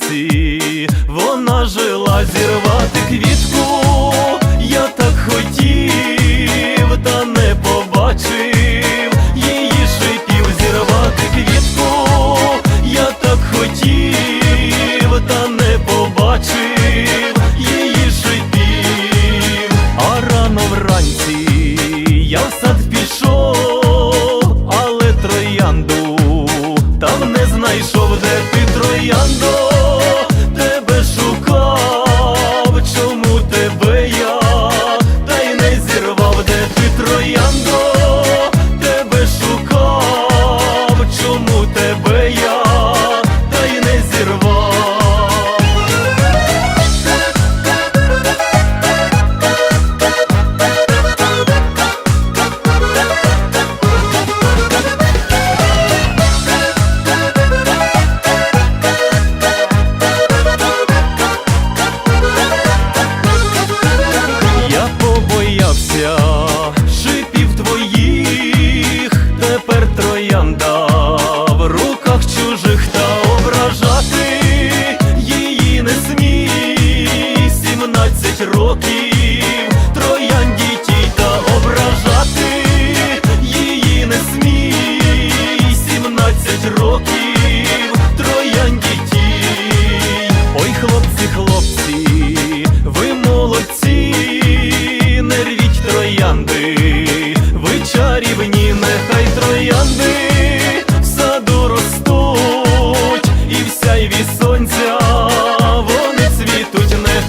серці, вона жила зірвати квітку, я так хотів, та не побачив. Її шипів, зірвати квітку, я так хотів, та не побачив. Її шипів, а рано вранці я в сад пішов, але троянду там не знайшов, де ти трояндо.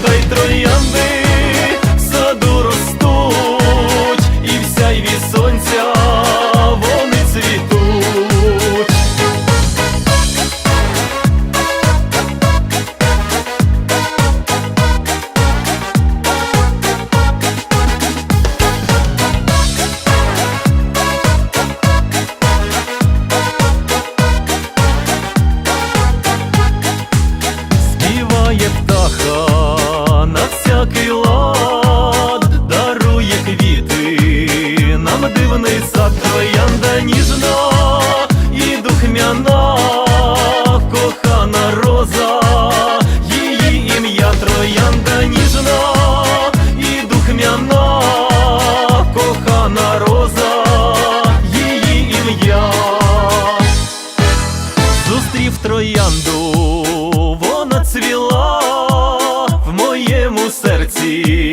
та й троянди. дивний сад, троянда ніжно і духмяна, кохана роза, її ім'я, троянда ніжно і духмяна, кохана роза, її ім'я, зустрів троянду, вона цвіла в моєму серці.